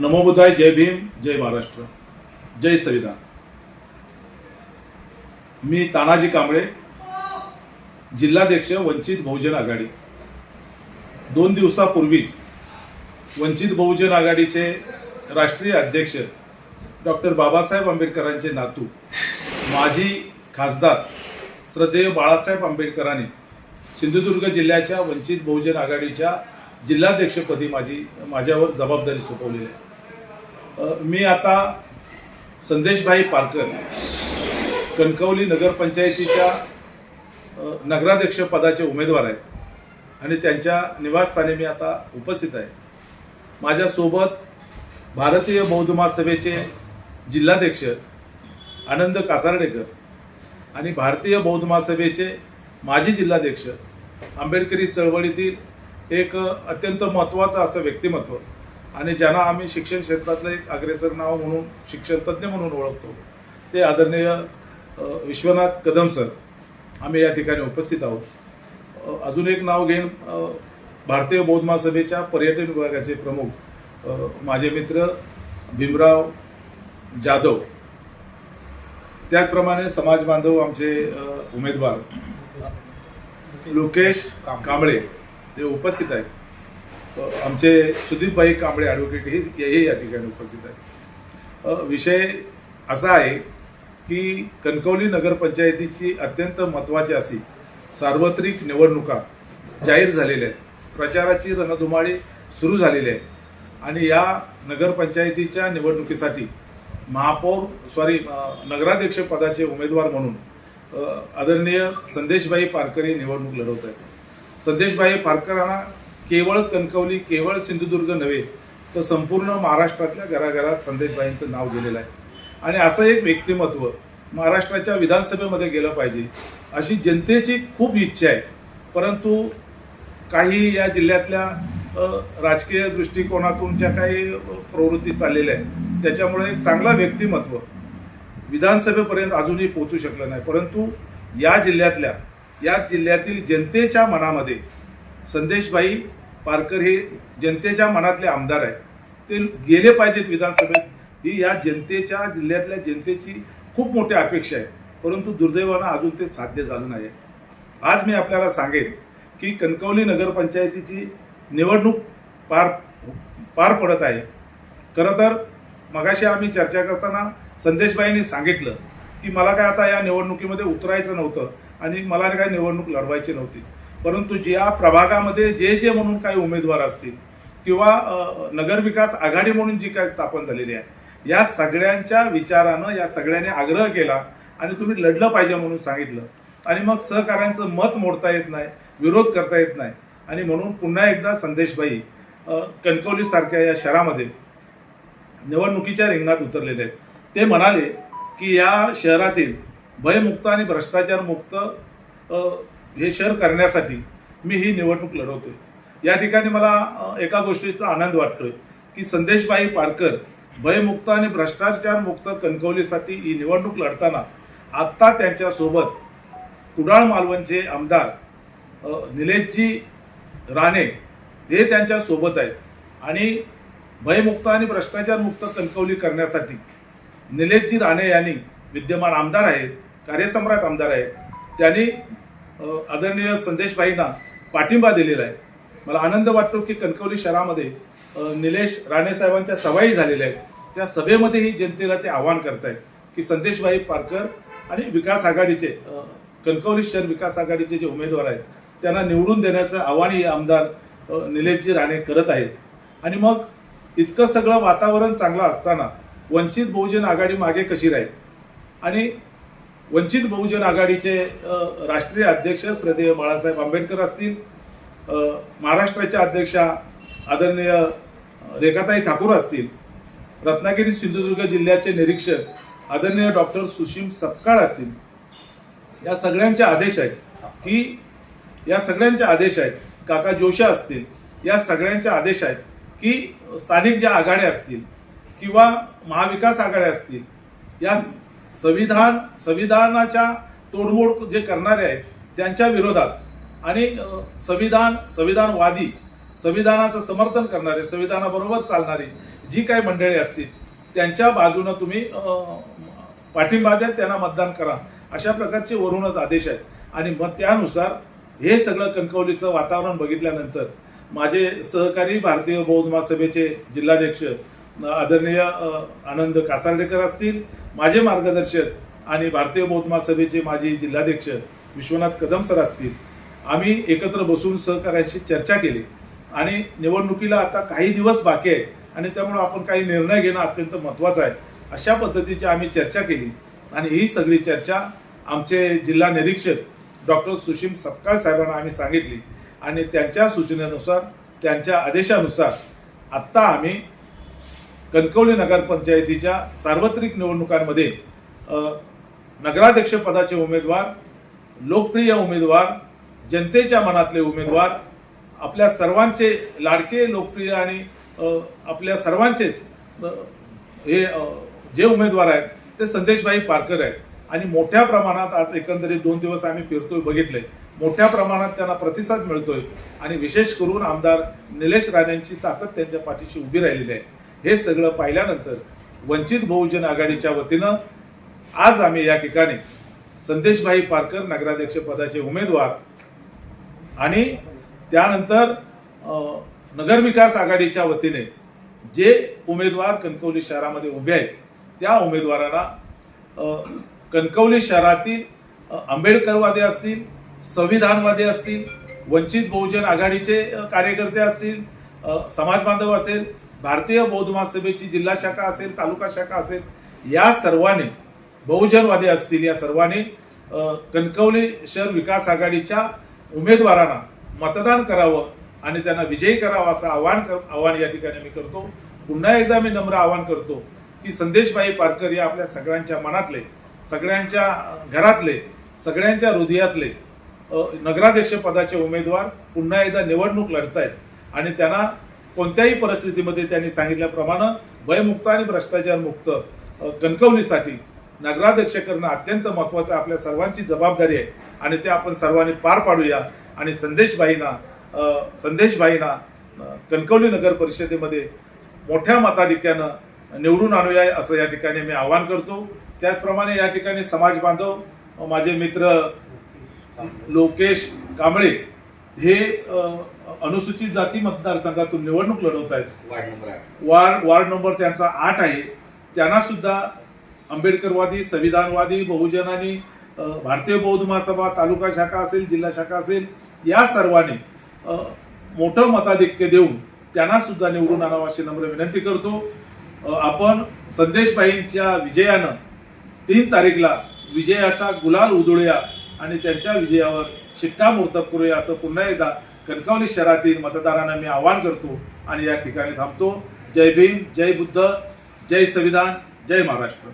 नमोबुधाय नमो जय भीम जय महाराष्ट्र जय संविधान मी तानाजी कांबळे जिल्हाध्यक्ष वंचित बहुजन आघाडी. दोन दिवसापूर्वीच वंचित बहुजन आघाडीचे राष्ट्रीय अध्यक्ष डॉक्टर बाबासाहेब आंबेडकरांचे नातू माजी खासदार श्रद्धेय बाळासाहेब आंबेडकरांनी सिंधुदुर्ग जिल्ह्याच्या वंचित बहुजन आघाडीच्या जिल्हाध्यक्षपदी माझी माझ्यावर जबाबदारी सोपवलेली आहे. मी आता संदेशभाई पारकर कणकवली नगरपंचायतीच्या नगराध्यक्षपदाचे उमेदवार आहेत. आणि त्यांच्या निवासस्थानी मी आता उपस्थित आहे. माझ्यासोबत भारतीय बौद्ध महासभेचे जिल्हाध्यक्ष आनंद कासार्डेकर आणि भारतीय बौद्ध महासभेचे माजी जिल्हाध्यक्ष आंबेडकरी चळवळीतील एक अत्यंत महत्त्वाचं असं व्यक्तिमत्व आणि ज्यांना आम्ही शिक्षण क्षेत्रातलं एक अग्रेसर नाव म्हणून शिक्षणतज्ज्ञ म्हणून ओळखतो ते आदरणीय विश्वनाथ कदम सर. आम्ही या ठिकाणी उपस्थित आहोत. अजून एक नाव घेईन. भारतीय बौद्ध महासभेच्या पर्यटन विभागाचे प्रमुख माझे मित्र भीमराव जाधव. त्याचप्रमाणे समाज बांधव आमचे उमेदवार लोकेश कांबळे ते उपस्थित आहेत. आमचे सुदीपभाई कांबळे ॲडव्होकेट हे या ठिकाणी उपस्थित आहेत. विषय असा आहे की कणकवली नगरपंचायतीची अत्यंत महत्त्वाची अशी सार्वत्रिक निवडणुका जाहीर झालेल्या आहेत. प्रचाराची रणधुमाळी सुरू झालेली आहे. आणि या नगरपंचायतीच्या निवडणुकीसाठी महापौर सॉरी नगराध्यक्ष पदाचे उमेदवार म्हणून आदरणीय संदेशभाई पारकर निवडणूक लढवत आहेत. संदेशभाई पारकरांना केवळ कणकवली केवळ सिंधुदुर्ग नव्हे तर संपूर्ण महाराष्ट्रातल्या घराघरात संदेशबाईंचं नाव गेलेलं आहे. आणि असं एक व्यक्तिमत्व महाराष्ट्राच्या विधानसभेमध्ये गेलं पाहिजे. अशी जनतेची खूप इच्छा आहे. परंतु काही या जिल्ह्यातल्या राजकीय दृष्टिकोनातून ज्या काही प्रवृत्ती चाललेल्या आहेत त्याच्यामुळे एक चांगला व्यक्तिमत्व विधानसभेपर्यंत अजूनही पोहोचू शकलं नाही. परंतु या जिल्ह्यातल्या या जिल्ह्यातील जनतेच्या मनामध्ये संदेशभाई पारकर हे जनतेच्या मनातले आमदार आहेत. ते गेले पाहिजेत विधानसभेत. ही या जनतेच्या जिल्ह्यातल्या जनतेची खूप मोठी अपेक्षा आहे. परंतु दुर्दैवानं अजून ते साध्य झालं नाही आज मी आपल्याला सांगेन की कणकवली नगरपंचायतीची निवडणूक पार पार पडत आहे. खरं तर मगाशी आम्ही चर्चा करताना संदेशबाईंनी सांगितलं की मला काय आता या निवडणुकीमध्ये उतरायचं नव्हतं आणि मला काय निवडणूक लढवायची नव्हती. परंतु ज्या प्रभागामध्ये जे जे म्हणून काही उमेदवार असतील किंवा नगरविकास आघाडी म्हणून जी काय स्थापन झालेली आहे या सगळ्यांच्या विचारानं या सगळ्यांनी आग्रह केला आणि तुम्ही लढलं पाहिजे म्हणून सांगितलं. आणि मग सहकाऱ्यांचं मत मोडता येत नाही विरोध करता येत नाही. आणि म्हणून पुन्हा एकदा संदेशबाई अ, कणकवलीसारख्या या शहरामध्ये निवडणुकीच्या रिंगणात उतरलेले आहेत. ते म्हणाले की या शहरातील भयमुक्त आणि भ्रष्टाचारमुक्त हे शहर करण्यासाठी मी ही निवडणूक लढवतोय. या ठिकाणी मला एका गोष्टीचा आनंद वाटतोय की संदेशबाई पारकर भयमुक्त आणि भ्रष्टाचारमुक्त कणकवलीसाठी ही निवडणूक लढताना आत्ता त्यांच्यासोबत कुडाळ मालवणचे आमदार निलेशजी राणे हे त्यांच्यासोबत आहेत. आणि भयमुक्त आणि भ्रष्टाचारमुक्त कणकवली करण्यासाठी निलेशजी राणे यांनी विद्यमान आमदार आहेत कार्यसम्राट आमदार आहेत. त्यांनी आदरणीय संदेशबाईंना पाठिंबा दिलेला आहे. मला आनंद वाटतो की कणकवली शहरामध्ये निलेश राणे साहेबांच्या सभाही झालेल्या आहेत. त्या सभेमध्येही जनतेला ते आवाहन आहेत की संदेशभाई पारकर आणि विकास आघाडीचे कणकवली शहर विकास आघाडीचे जे उमेदवार आहेत त्यांना निवडून देण्याचं आव्हानही आमदार निलेशजी राणे करत आहेत. आणि मग इतकं सगळं वातावरण चांगलं असताना वंचित बहुजन आघाडी मागे कशी राहील? आणि वंचित बहुजन आघाडीचे राष्ट्रीय अध्यक्ष श्रद्धेय बाळासाहेब आंबेडकर असतील महाराष्ट्राच्या अध्यक्षा आदरणीय रेखाताई ठाकूर असतील. रत्नागिरी सिंधुदुर्ग जिल्ह्याचे निरीक्षक आदरणीय डॉक्टर सुशीम सपकाळ असतील. या सगळ्यांचे आदेश आहेत की या सगळ्यांचे आदेश आहेत काका जोशी असतील या सगळ्यांचे आदेश आहेत की स्थानिक ज्या आघाड्या असतील किंवा महाविकास आघाड्या असतील या संविधान संविधानाच्या तोडमोड जे करणारे आहेत त्यांच्या विरोधात आणि संविधान संविधानवादी संविधानाचं समर्थन करणारे संविधानाबरोबर चालणारी जी काही मंडळी असतील त्यांच्या बाजूनं तुम्ही पाठिंबा द्या त्यांना मतदान करा. अशा प्रकारचे वरूनच आदेश आहेत. आणि मग त्यानुसार हे सगळं कणकवलीचं वातावरण बघितल्यानंतर माझे सहकारी भारतीय बौद्ध महासभेचे जिल्हाध्यक्ष आदरणीय आनंद कासार्डेकर असतील माझे मार्गदर्शक आणि भारतीय बौद्ध महासभेचे माजी जिल्हाध्यक्ष विश्वनाथ कदम सर असतील आम्ही एकत्र बसून सहकार्याशी चर्चा केली. आणि निवडणुकीला आता काही दिवस बाकी आहेत आणि त्यामुळे आपण काही निर्णय घेणं अत्यंत महत्त्वाचं आहे. अशा पद्धतीची आम्ही चर्चा केली आणि ही सगळी चर्चा आमचे जिल्हा निरीक्षक डॉक्टर सुशीम सपकाळ साहेबांना आम्ही सांगितली आणि त्यांच्या सूचनेनुसार त्यांच्या आदेशानुसार आत्ता आम्ही कणकवली नगरपंचायतीच्या सार्वत्रिक निवडणुकांमध्ये नगराध्यक्षपदाचे उमेदवार लोकप्रिय उमेदवार जनतेच्या मनातले उमेदवार आपल्या सर्वांचे लाडके लोकप्रिय आणि आपल्या सर्वांचेच हे जे उमेदवार आहेत ते संदेशभाई पारकर आहेत. आणि मोठ्या प्रमाणात आज एकंदरीत दोन दिवस आम्ही फिरतोय बघितले मोठ्या प्रमाणात त्यांना प्रतिसाद मिळतोय. आणि विशेष करून आमदार निलेश राणेंची ताकद त्यांच्या पाठीशी उभी राहिलेली आहे. हे सगळं पाहिल्यानंतर वंचित बहुजन आघाडीच्या वतीनं आज आम्ही या ठिकाणी संदेशभाई पारकर नगराध्यक्ष पदाचे उमेदवार आणि त्यानंतर नगरविकास आघाडीच्या वतीने जे उमेदवार कणकवली शहरामध्ये उभे आहेत त्या उमेदवारांना कणकवली शहरातील आंबेडकरवादी असतील संविधानवादी असतील वंचित बहुजन आघाडीचे कार्यकर्ते असतील समाज बांधव असेल भारतीय बौद्ध महासभेची जिल्हा शाखा असेल तालुका शाखा असेल या सर्वांनी बहुजनवादी असतील या सर्वांनी कणकवली शहर विकास आघाडीच्या उमेदवारांना मतदान करावं आणि त्यांना विजयी करावं असं आवाहन कर आव्हान या ठिकाणी मी करतो. पुन्हा एकदा मी नम्र आवाहन करतो की संदेशभाई पारकर या आपल्या सगळ्यांच्या मनातले सगळ्यांच्या घरातले सगळ्यांच्या हृदयातले नगराध्यक्षपदाचे नगराध्यक्ष पदाचे उमेदवार पुन्हा एकदा निवडणूक लढतायत. आणि त्यांना कोणत्याही परिस्थितीमध्ये त्यांनी सांगितल्याप्रमाणे भयमुक्त आणि भ्रष्टाचारमुक्त कणकवलीसाठी नगराध्यक्ष करणं अत्यंत महत्वाचं आपल्या सर्वांची जबाबदारी आहे. आणि ते आपण सर्वांनी पार पाडूया. आणि संदेशबाईंना अ, कणकवली नगर परिषदेमध्ये मोठ्या मताधिक्यानं निवडून आणूया असं या ठिकाणी मी आवाहन करतो. त्याचप्रमाणे या ठिकाणी समाज बांधव माझे मित्र लोकेश कांबळे हे अनुसूचित जाती मतदारसंघातून निवडणूक लढवत आहेत. वार्ड वार्ड नंबर त्यांचा आठ आहे. त्यांना सुद्धा आंबेडकरवादी संविधानवादी बहुजनांनी अ, भारतीय बौद्ध महासभा तालुका शाखा असेल जिल्हा शाखा असेल या सर्वांनी मोठं मताधिक्य देऊन त्यांना सुद्धा निवडून आणावं अशी नम्र विनंती करतो. आपण संदेशबाईंच्या विजयानं तीन तारीखला विजयाचा गुलाल उधळूया आणि त्यांच्या विजयावर शिक्कामोर्तब करूया असं पुन्हा एकदा कणकवली शहरातील मतदारांना मी आवाहन करतो आणि या ठिकाणी थांबतो. जय भीम जय बुद्ध जय संविधान जय महाराष्ट्र.